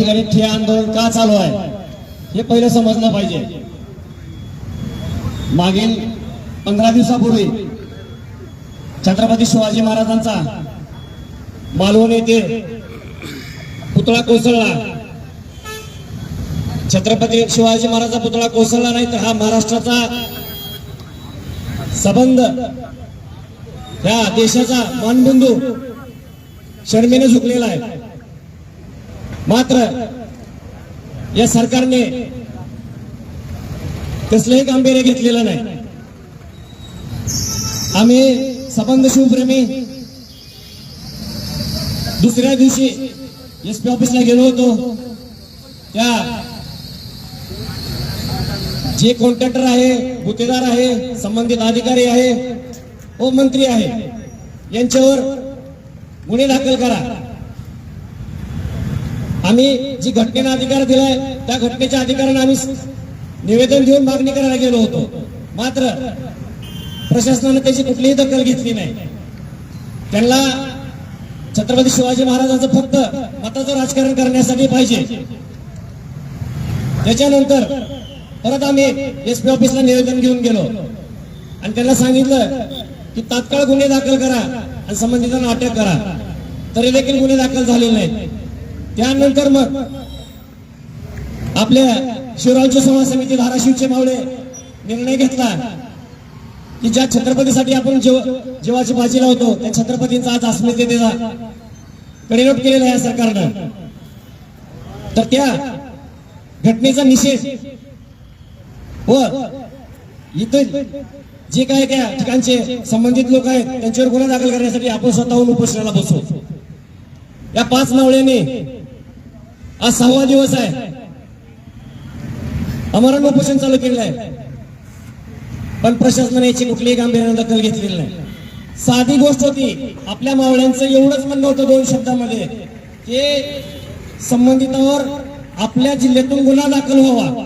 ठिकाणी ठे आंदोलन का चालू आहे? हे पहिलं समजलं पाहिजे. मागील पंधरा दिवसापूर्वी छत्रपती शिवाजी महाराजांचा मालवण येथे पुतळा कोसळला. छत्रपती शिवाजी महाराजचा पुतळा कोसळला नाही तर हा महाराष्ट्राचा संबंध या देशाचा मानबंधू शर्मेने झुकलेला आहे. मात्र या सरकारने कसलंही गांभीर्य घेतलेलं नाही. आम्ही संबंध शिवप्रेमी दुसऱ्या दिवशी एस पी ऑफिसला गेलो होतो. त्या जे कॉन्ट्रॅक्टर आहे गुत्तेदार आहे संबंधित अधिकारी आहे व मंत्री आहे यांच्यावर गुन्हे दाखल करा. आम्ही जी घटनेला अधिकार दिलाय त्या घटनेच्या अधिकाराने आम्ही निवेदन देऊन मागणी करायला गेलो होतो. मात्र प्रशासनाने त्याची कुठलीही दखल घेतली नाही. त्यांना छत्रपती शिवाजी महाराजांचं फक्त मताचं राजकारण करण्यासाठी पाहिजे. त्याच्यानंतर परत आम्ही एस पी ऑफिसला निवेदन घेऊन गेलो. आणि त्यांना सांगितलं की तात्काळ गुन्हे दाखल करा आणि संबंधितांना अटक करा. तरी देखील गुन्हे दाखल झालेले नाहीत. त्यानंतर मग आपल्या शिवराज्य समाज समिती धाराशिवचे मावळे निर्णय घेतला की ज्या छत्रपतीसाठी आपण जीव जीवाची बाजी लावतो त्या छत्रपतींचा आज अस्मितेचा कडेलोट केलेला आहे या सरकारनं. तर त्या घटनेचा निषेध व इथं जे काय त्या ठिकाणचे संबंधित लोक आहेत त्यांच्यावर गुन्हा दाखल करण्यासाठी आपण स्वतःहून उपोषणाला बसू. या पाच मावळ्यांनी आज सहावा दिवस आहे. अमरण उपोषण चालू केलेलं आहे. पण प्रशासनाने याची कुठलीही गांभीर्याने दखल घेतलेली नाही. साधी गोष्ट होती आपल्या मावळ्यांचं एवढंच म्हणणं होतं दोन शब्दामध्ये की संबंधितावर आपल्या जिल्ह्यातून गुन्हा दाखल व्हावा.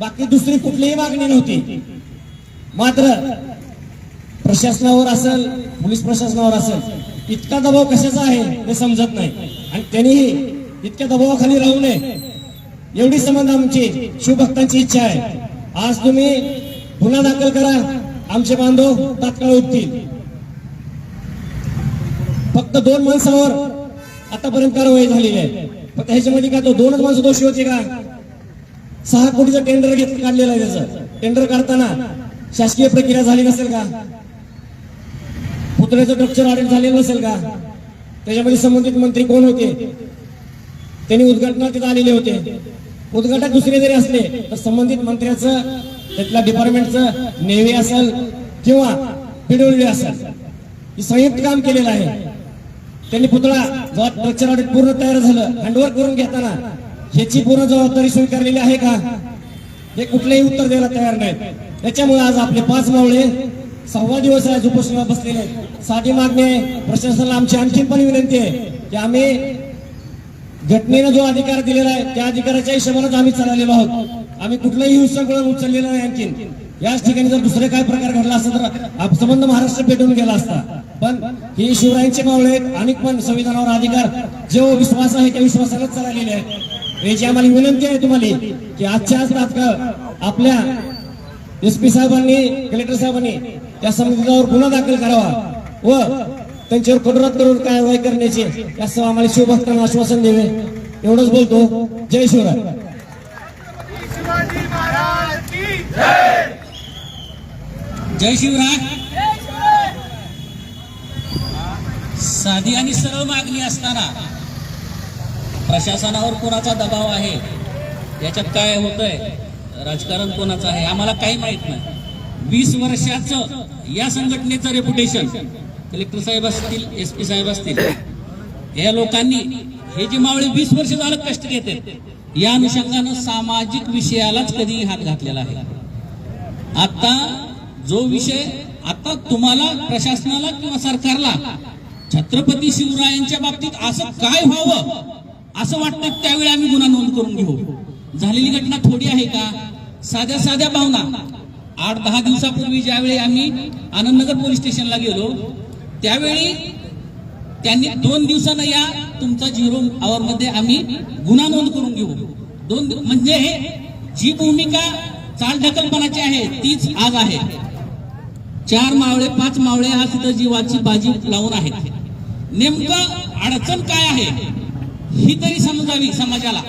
बाकी दुसरी कुठलीही मागणी नव्हती. मात्र प्रशासनावर असेल पोलीस प्रशासनावर असेल इतका दबाव कशाचा आहे हे समजत नाही. आणि त्यांनीही इतक्या दबावाखाली राहू नये. एवढी संबंध आमची. शिवभक्तांची इच्छा आहे. आज तुम्ही गुन्हा दाखल करा. आमचे बांधव तात्काळ उठतील. फक्त दोन माणसावर आतापर्यंत कारवाई झालेली आहे. फक्त ह्याच्यामध्ये का तो दोनच माणसं दोषी होते का? सहा कोटीचं टेंडर घेत काढलेलं आहे त्याचं. टेंडर काढताना शासकीय प्रक्रिया झाली नसेल का? पुतळ्याचं स्ट्रक्चर ऑडिट झालेलं नसेल का? त्याच्यामध्ये संबंधित मंत्री कोण होते? त्यांनी उद्घाटनात तिथे आलेले होते. उद्घाटक दुसरे जरी असले तर संबंधित मंत्र्याचं त्यातल्या डिपार्टमेंटचं नेव्ही असेल किंवा पीडब्ल्यू असेल हे संयुक्त काम केलेलं आहे. त्यांनी पुतळा जेव्हा स्ट्रक्चर ऑडिट पूर्ण तयार झालं. हँडओव्हर करून घेताना ह्याची पूर्ण जबाबदारी स्वीकारलेली आहे का? हे कुठलंही उत्तर द्यायला तयार नाहीत. त्याच्यामुळे आज आपले पाच मावळे सहावा दिवस आज उपोषणाला बसलेले आहेत. साधी मागणी आहे. प्रशासनाला आमची आणखी पण विनंती आहे की आम्ही घटनेनं जो अधिकार दिलेला आहे त्या अधिकाराच्या हिशोबानेच आम्ही चालवलेलो आहोत. आम्ही कुठलाही कुठलंही हिंसकळण उचललेलं नाही आणखीन. याच ठिकाणी जर दुसरे काय प्रकार घडला असता तर संबंध महाराष्ट्र पेटून गेला असता. पण हे शिवरायांचे मावळे आहेत आणि पण संविधानावर अधिकार जो विश्वास आहे त्या विश्वासालाच चाललेले आहेत. याची आम्हाला विनंती आहे तुम्हाला की आजच्या आज तात्काळ आपल्या एस पी साहेबांनी कलेक्टर साहेबांनी त्या संबंधितावर गुन्हा दाखल करावा व त्यांच्यावर कठोरात कठोर कारवाई करण्याचे. यासह आम्हाला शिवभक्तांना आश्वासन द्यावे. एवढंच बोलतो. जय शिवराय. जय शिवराय. साधी आणि सरळ मागणी असताना प्रशासनावर कोणाचा दबाव आहे? याच्यात काय होतंय? राजकारण कोणाचं आहे? आम्हाला काही माहीत नाही. वीस वर्षाचं या संघटनेचं रेप्युटेशन कलेक्टर साहेब असतील एस पी साहेब असतील या लोकांनी हे जे मावळे वीस वर्ष झालं कष्ट घेते या अनुषंगानं सामाजिक विषयालाच कधी हात घातलेला आहे. आता जो विषय आता तुम्हाला प्रशासनाला किंवा सरकारला छत्रपती शिवरायांच्या बाबतीत असं काय व्हावं असं वाटतं त्यावेळी आम्ही गुन्हा नोंद करून घेऊ. झालेली घटना थोडी आहे का? साध्या साध्या भावना. आठ दहा दिवसापूर्वी ज्यावेळी आम्ही आनंदनगर पोलीस स्टेशनला गेलो त्यावेळी त्यांनी दोन दिवसानं या तुमचा झिरो आवर मध्ये आम्ही गुन्हा नोंद करून घेऊ. दोन म्हणजे म्हणजे जी भूमिका चालढकलपणाची आहे तीच आज आहे. चार मावळे पाच मावळे हा तिथं जीवाची बाजी लावून आहेत. नेमकं अडचण काय आहे ही तरी समजावी समाजाला.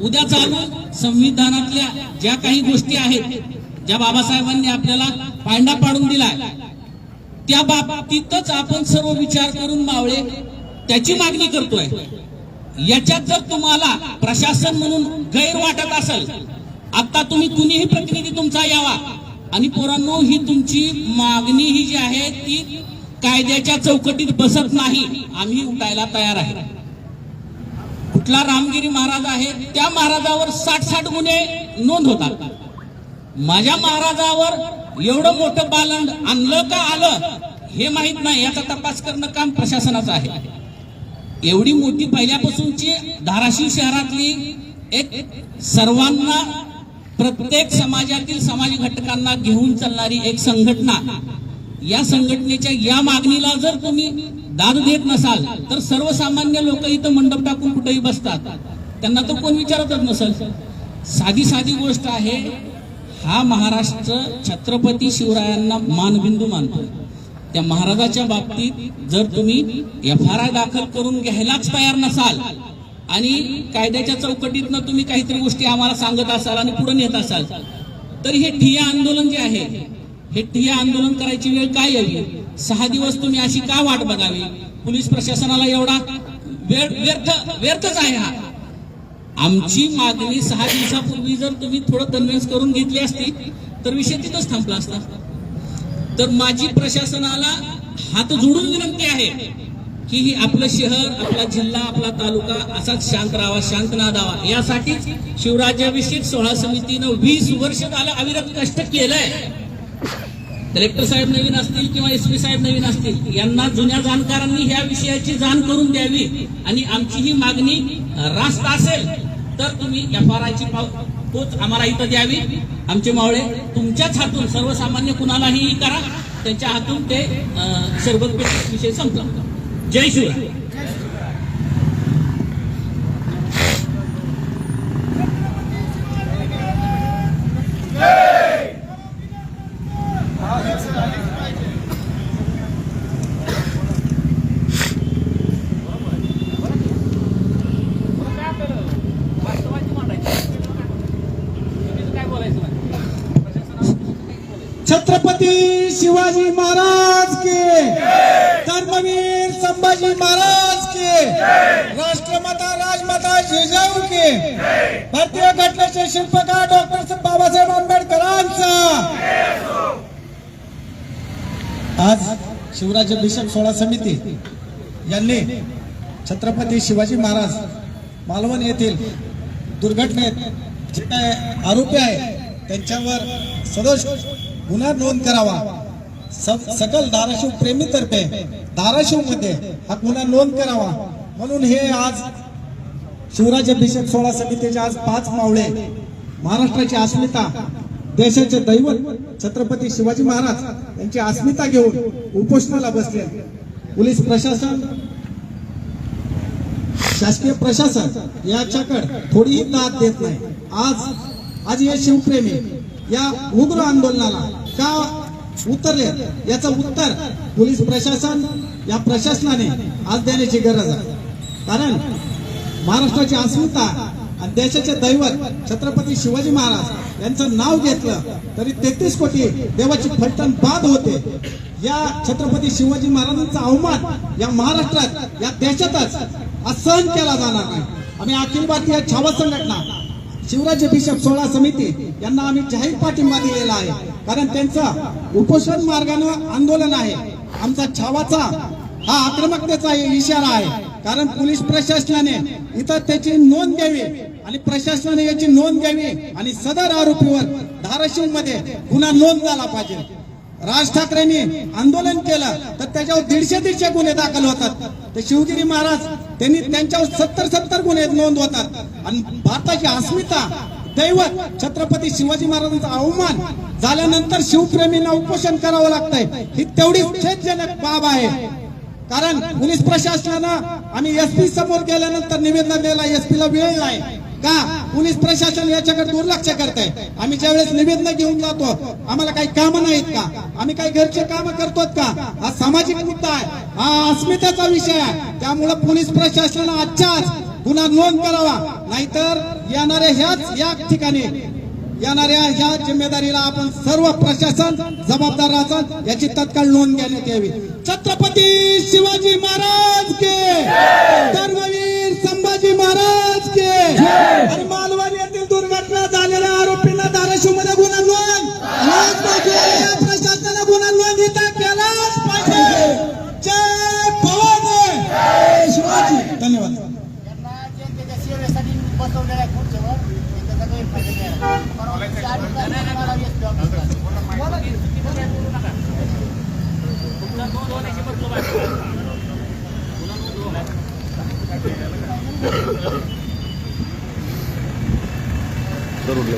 उद्या चालू संविधानातल्या ज्या काही गोष्टी आहेत ज्या बाबासाहेबांनी आपल्याला पांडा पाडून दिला त्या बाबतीतच आपण सर्व विचार करून मावळे त्याची मागणी करतोय. याच्यात जर तुम्हाला प्रशासन म्हणून गैर वाटत असेल आता तुम्ही कुणीही प्रतिनिधी तुमचा यावा. आणि पोरांनो ही तुमची मागणी ही जी आहे ती कायद्याच्या चौकटीत बसत नाही. आम्ही उठायला तयार आहे. कुठला रामगिरी महाराज आहे त्या महाराजावर साठ साठ गुन्हे नोंद होतात. माझ्या महाराजावर एवढं मोठं बालंड आणलं का आलं हे माहीत नाही. याचा तपास करणं काम प्रशासनाचं आहे. एवढी मोठी पहिल्यापासूनची धाराशिव शहरातली एक सर्वांना प्रत्येक समाजातील समाज घटकांना घेऊन चालणारी एक संघटना. या संघटनेच्या या मागणीला जर तुम्ही दाद देत नसाल तर सर्वसामान्य लोक इथं मंडप टाकून कुठेही बसतात. त्यांना तर कोण विचारतच नसेल. साधी साधी गोष्ट आहे हा महाराष्ट्र छत्रपती शिवरायांना मानबिंदू मानतो त्या महाराजाच्या बाबतीत जर तुम्ही एफ आर आय दाखल करून घ्यायलाच तयार नसाल आणि कायद्याच्या चौकटीतनं तुम्ही काहीतरी गोष्टी आम्हाला सांगत असाल आणि पुढे नेत असाल तर हे ठिय्या आंदोलन जे आहे हे ठिय्या आंदोलन करायची वेळ काय यावी सहा दिवस तुम्ही अशी का वाट बघावी? पोलीस प्रशासनाला एवढा व्यर्थ व्यर्थच आहे हा. आमची मागणी सहा दिवसापूर्वी जर तुम्ही थोडं कन्व्हिन्स करून घेतली असती तर विषय तिथंच थांबला असता. तर माझी प्रशासनाला हात जोडून विनंती आहे की ही आपलं शहर आपला जिल्हा आपला तालुका असाच शांत राहावा शांत नादावा यासाठीच शिवराज्याभिषेक सोहळा समितीनं वीस वर्ष झालं अविरत कष्ट केलंय. कलेक्टर साहेब नवीन असतील किंवा एस पी साहेब नवीन असतील यांना जुन्या जाणकारांनी ह्या विषयाची जाण करून द्यावी आणि आमची ही मागणी रास्त असेल. तर तुम्ही एफ आर आयची पोच आम्हाला इथं द्यावी. आमचे मावळे तुमच्याच हातून सर्वसामान्य कुणालाही करा. त्यांच्या हातून ते सरबत विषय संपला. जय शिवराय छत्रपती शिवाजी महाराज के. धर्मवीर संभाजी महाराज के. राष्ट्रमाता राजमाता जिजाऊ के. भारतीय घटनेचे शिल्पकार डॉक्टर बाबासाहेब आंबेडकरांचा. आज शिवराज्याभिषेक सोहळा समिती यांनी छत्रपती शिवाजी महाराज मालवण येथील दुर्घटनेत जे काय आरोपी आहे त्यांच्यावर सदोष गुन्हा नोंद करावा. सकल धाराशिव प्रेमीतर्फे धाराशिवमध्ये हा गुन्हा नोंद करावा. म्हणून हे आज शिवराज अभिषेक सोहळा समितीचे आज पाच मावळे महाराष्ट्राची अस्मिता देशाचे दैवत छत्रपती शिवाजी महाराज यांची अस्मिता घेऊन उपोषणाला बसले. पोलीस प्रशासन शासकीय प्रशासन याच्याकडे थोडीही दाद देत नाही. आज आज हे शिवप्रेमी या उग्र आंदोलनाला का उतरले याचं उत्तर पोलीस प्रशासन या प्रशासनाने आज देण्याची गरज आहे. कारण महाराष्ट्राची अस्मिता आणि देशाचे दैवत छत्रपती शिवाजी महाराज यांचं नाव घेतलं तरी तेहतीस कोटी देवाची फलटण बाद होते. या छत्रपती शिवाजी महाराजांचा अवमान या महाराष्ट्रात या देशातच असहन केला जाणार नाही. आम्ही अखिल भारतीय छावा संघटना शिवराज्याभिषेक सोहळा समिती यांना आम्ही जाहीर पाठिंबा दिलेला आहे. कारण त्यांचं उपोषण मार्गानं आंदोलन आहे. आमचा छावाचा हा आक्रमकतेचा इशारा आहे. कारण पोलीस प्रशासनाने इथं त्याची नोंद घ्यावी आणि प्रशासनाने याची नोंद घ्यावी आणि सदर आरोपीवर धाराशिवमध्ये गुन्हा नोंद झाला पाहिजे. राज ठाकरेंनी आंदोलन केलं तर त्याच्यावर दीडशे दीडशे गुन्हे दाखल होतात. ते शिवगिरी महाराज त्यांनी त्यांच्यावर सत्तर सत्तर गुन्हे नोंद होतात. आणि भारताची अस्मिता दैवत छत्रपती शिवाजी महाराजांचा अवमान झाल्यानंतर शिवप्रेमींना उपोषण करावं लागतंय. ही तेवढी खेदजनक बाब आहे. कारण पोलीस प्रशासनानं आम्ही एसपी समोर गेल्यानंतर निवेदन द्यायला एसपीला वेळ नाही. का? पोलीस प्रशासन याच्याकडे दुर्लक्ष करत आहे आम्ही ज्यावेळेस निवेदन घेऊन जातो आम्हाला काही कामं नाहीत का? आम्ही काही घरचे कामं करतो का? हा सामाजिक मुद्दा आहे. हा अस्मितेचा विषय आहे. त्यामुळे पोलीस प्रशासनानं आजच्याच गुन्हा नोंद करावा. नाहीतर येणाऱ्या ह्याच या ठिकाणी येणाऱ्या ह्या जिम्मेदारीला आपण सर्व प्रशासन जबाबदार राहतात याची तत्काळ नोंद घेण्यात यावी. छत्रपती शिवाजी महाराज के! धर्मवीर संभाजी महाराज के! आणि मालवण येथील दुर्घटना झालेल्या आरोपींना धाराशिवमध्ये गुन्हा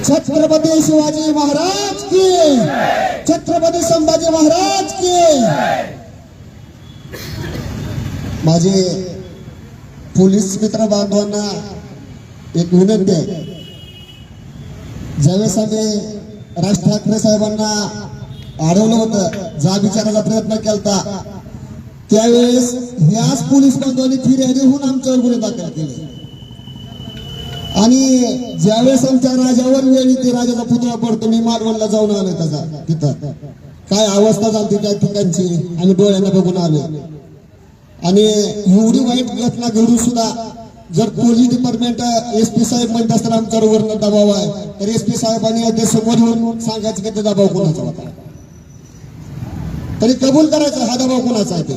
छत्रपती शिवाजी महाराज की छत्रपती संभाजी महाराज की माझे पोलीस मित्र बांधवांना एक विनंती आहे. ज्यावेळेस आम्ही राज ठाकरे साहेबांना अडवलं होतं जा विचारायचा प्रयत्न केलता त्यावेळेस ह्याच पोलीस बांधवांनी फिर्यादी होऊन आमच्यावर गुन्हे दाखल केले. आणि ज्यावेळेस आमच्या राजावर वेळी ते राजाचा पुतळा पडतो मी मालवणला जाऊन आलोय त्याचा तिथं. काय अवस्था झाली त्या ठिकाणची आम्ही डोळ्यांना बघून आलो आणि एवढी वाईट घटना घडून सुद्धा जर पोलीस डिपार्टमेंट एस पी साहेब म्हणत असताना आमच्यावर वरनं दबाव आहे तर एस पी साहेबांनी ते समोर येऊन सांगायचं की ते दबाव कोणाचा होता? तरी कबूल करायचं हा दबाव कोणाचा आहे ते?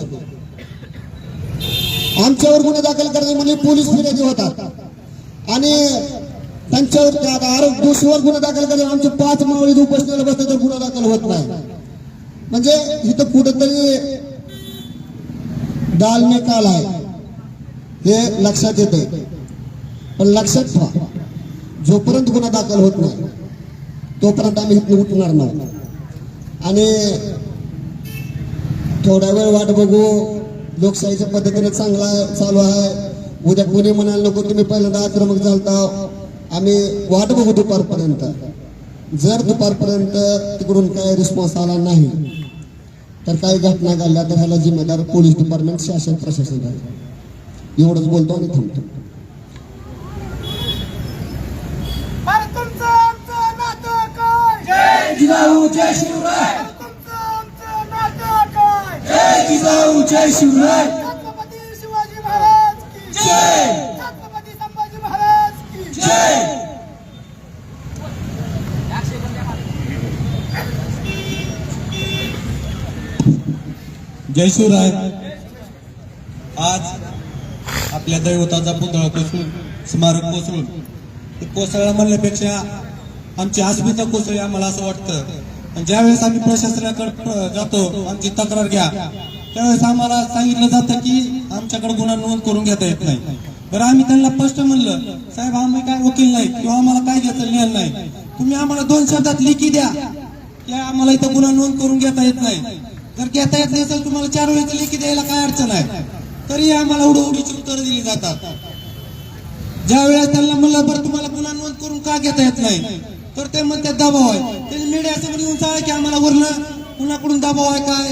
आमच्यावर गुन्हे दाखल करायचे म्हणजे पोलीस फिर्यादी होतात. आणि त्यांच्यावर त्या आता आरोप दोषीवर गुन्हा दाखल करायचे आमचे पाच मावळी उपोषणाला बसले तर गुन्हा दाखल होत नाही. म्हणजे इथं कुठंतरी दाल में काल आहे. हे लक्षात येते पण लक्षात ठेवा जोपर्यंत गुन्हा दाखल होत नाही तोपर्यंत आम्ही इथून उठणार नाही. आणि थोडा वेळ वाट बघू लोकशाहीच्या पद्धतीने चांगला चालू आहे. उद्या कोणी म्हणायला नको तुम्ही पहिल्यांदा आक्रमक चालता आम्ही वाट बघू दुपारपर्यंत. जर दुपारपर्यंत तिकडून काय रिस्पॉन्स आला नाही तर काही घटना घडल्या तर ह्याला जिम्मेदार पोलीस डिपार्टमेंट शासन प्रशासन आहे. एवढंच बोलतो आणि थांबतो. अरे तुमचं आमचं नातं काय? अरे तुमचं आमचं नातं काय? छत्रपती शिवाजी महाराज की छत्रपती संभाजी महाराज की जय शिवराय. आपल्या दैवताचा पुतळा कोसळून स्मारक कोसळून. ते कोसळला म्हणण्यापेक्षा आमची अस्मिता कोसळी आम्हाला असं वाटतं. आणि ज्यावेळेस आम्ही प्रशासनाकडे जातो आमची तक्रार घ्या त्यावेळेस आम्हाला सांगितलं जातं की आमच्याकडे गुन्हा नोंद करून घेता येत नाही. बरं आम्ही त्यांना स्पष्ट म्हणलं साहेब आम्ही काय वकील नाही किंवा आम्हाला काय घेता ज्ञान नाही. तुम्ही आम्हाला दोन शब्दात लिखी द्या की आम्हाला इथं गुन्हा नोंद करून घेता येत नाही. जर घेता येत नाही तर तुम्हाला चार वेळेचं लिखी द्यायला काय अडचण आहे? तरी आम्हाला उडवडीची उत्तरं दिली जातात. ज्या वेळेस त्यांना म्हणलं बरं तुम्हाला पुन्हा नोंद करून का घेता येत नाही? तर ते म्हणतात दबाव आहे. त्यांनी मीडियासमोर येऊन सांगा की आम्हाला वरनं कुणाकडून दबाव आहे काय?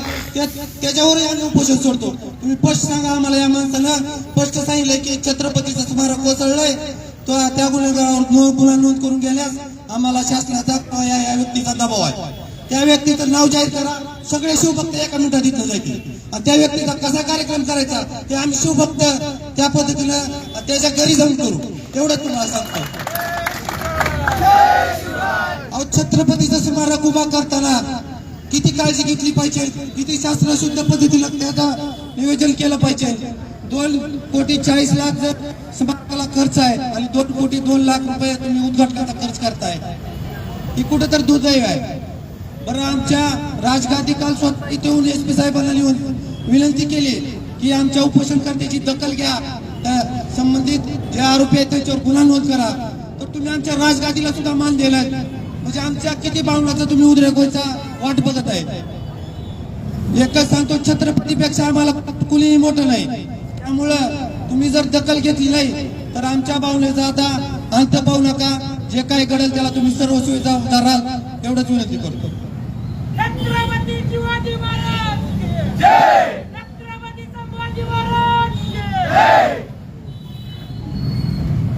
त्याच्यावरही आम्ही उपोषण सोडतो. तुम्ही स्पष्ट सांगा आम्हाला या माणसानं. स्पष्ट सांगितलंय की छत्रपतीचा स्मारक कोसळलंय. तो त्या गुन्हेगारावर नो- गुन्हा नोंद करून गेल्यास आम्हाला शासनाचा या या व्यक्तीचा दबाव आहे. त्या व्यक्तीचं नाव जाहीर करा. सगळे शिवभक्त एका मिनिटात इथं जायचे त्या व्यक्तीचा कसा कार्यक्रम करायचा ते आम्ही शिवभक्त त्या पद्धतीनं त्याच्या घरी जाऊन करू. एवढंच तुम्हाला सांगतो. अहो छत्रपतीचा स्मारक उभा करताना किती काळजी घेतली पाहिजे किती शास्त्रशुद्ध पद्धतीनं त्याचं नियोजन केलं पाहिजे. दोन कोटी चाळीस लाख जर स्मारकाला खर्च आहे आणि दोन कोटी दोन लाख रुपये तुम्ही उद्घाटनाचा खर्च करताय ही कुठं तर दुर्दैव आहे. बरं आमच्या राजगादी काल स्वतः इथे येऊन एस पी साहेबांना लिहून विनंती केली की आमच्या उपोषणकर्त्याची दखल घ्या. त्या संबंधित जे आरोपी आहेत त्यांच्यावर गुन्हा नोंद करा. तर तुम्ही आमच्या राजगादीला सुद्धा मान दिलाय. म्हणजे आमच्या किती बावलाचा तुम्ही उद्रेक व्हायचा वाट बघत आहे. एकच सांगतो छत्रपतीपेक्षा आम्हाला कुणीही मोठं नाही. त्यामुळं तुम्ही जर दखल घेतली नाही तर आमच्या भावनेचा आता अंत पाहू नका. जे काही घडेल त्याला तुम्ही सर्व सुविधा राहाल एवढंच विनंती करतो. छत्रपती शिवाजी महाराज! जय! छत्रपती संभाजी महाराज जय!